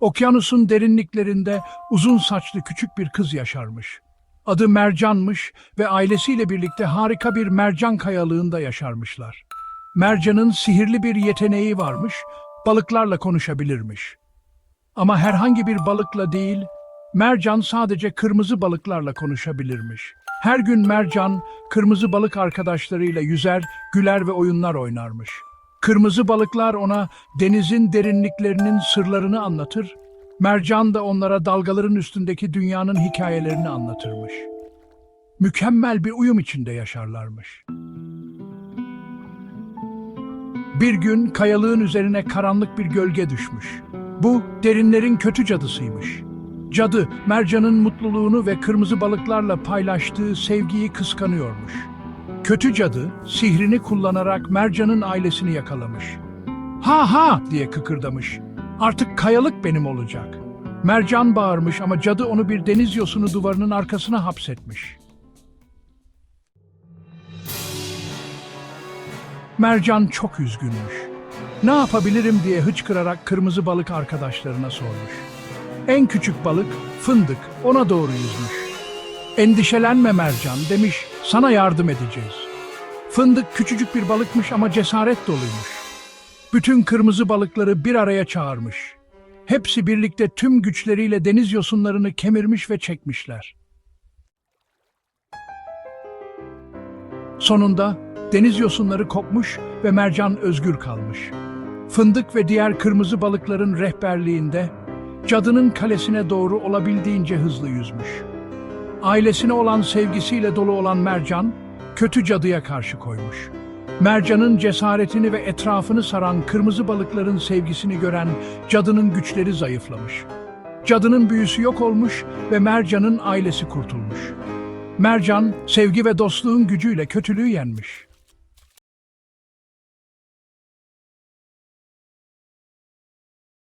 Okyanusun derinliklerinde uzun saçlı küçük bir kız yaşarmış. Adı Mercan'mış ve ailesiyle birlikte harika bir mercan kayalığında yaşarmışlar. Mercan'ın sihirli bir yeteneği varmış, balıklarla konuşabilirmiş. Ama herhangi bir balıkla değil, Mercan sadece kırmızı balıklarla konuşabilirmiş. Her gün Mercan, kırmızı balık arkadaşlarıyla yüzer, güler ve oyunlar oynarmış. Kırmızı balıklar ona denizin derinliklerinin sırlarını anlatır, Mercan da onlara dalgaların üstündeki dünyanın hikayelerini anlatırmış. Mükemmel bir uyum içinde yaşarlarmış. Bir gün kayalığın üzerine karanlık bir gölge düşmüş. Bu derinlerin kötü cadısıymış. Cadı, Mercan'ın mutluluğunu ve kırmızı balıklarla paylaştığı sevgiyi kıskanıyormuş. Kötü cadı, sihrini kullanarak Mercan'ın ailesini yakalamış. Ha ha diye kıkırdamış. Artık kayalık benim olacak. Mercan bağırmış ama cadı onu bir deniz yosunu duvarının arkasına hapsetmiş. Mercan çok üzgünmüş. Ne yapabilirim diye hıçkırarak kırmızı balık arkadaşlarına sormuş. En küçük balık fındık ona doğru yüzmüş. Endişelenme Mercan demiş sana yardım edeceğiz. Fındık küçücük bir balıkmış ama cesaret doluymuş. Bütün kırmızı balıkları bir araya çağırmış. Hepsi birlikte tüm güçleriyle deniz yosunlarını kemirmiş ve çekmişler. Sonunda deniz yosunları kopmuş ve mercan özgür kalmış. Fındık ve diğer kırmızı balıkların rehberliğinde cadının kalesine doğru olabildiğince hızlı yüzmüş. Ailesine olan sevgisiyle dolu olan mercan, kötü cadıya karşı koymuş. Mercan'ın cesaretini ve etrafını saran kırmızı balıkların sevgisini gören cadının güçleri zayıflamış. Cadının büyüsü yok olmuş ve Mercan'ın ailesi kurtulmuş. Mercan, sevgi ve dostluğun gücüyle kötülüğü yenmiş.